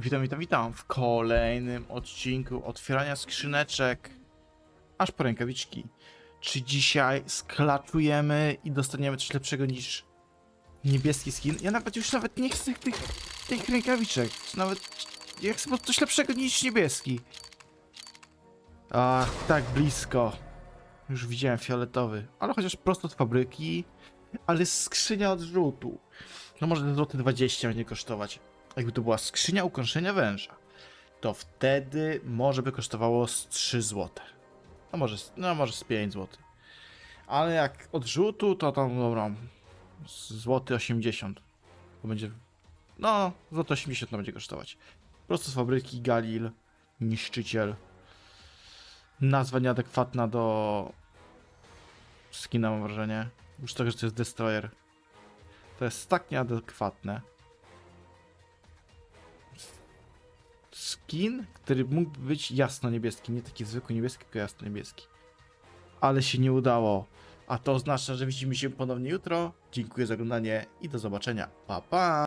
Witam, witam, witam w kolejnym odcinku otwierania skrzyneczek aż po rękawiczki. Czy dzisiaj sklaczujemy i dostaniemy coś lepszego niż niebieski skin? Ja nawet już nawet nie chcę tych, tych rękawiczek. Nawet ja chcę coś lepszego niż niebieski. Ach, tak blisko. Już widziałem fioletowy, ale chociaż prosto od fabryki, ale skrzynia odrzutu. No może ten złoty 20 będzie kosztować. Jakby to była skrzynia ukończenia węża, to wtedy może by kosztowało z 3 złote. No może, no może z 5 zł. Ale jak odrzutu, to tam dobra. Złoty 80. To będzie. No, złoty 80 to będzie kosztować. Prosto z fabryki Galil, niszczyciel. Nazwa nieadekwatna do skina, mam wrażenie. Już tego, że to jest destroyer. To jest tak nieadekwatne. Skin, który mógłby być jasno-niebieski. Nie taki zwykły niebieski, tylko jasno-niebieski. Ale się nie udało. A to oznacza, że widzimy się ponownie jutro. Dziękuję za oglądanie i do zobaczenia. Pa, pa!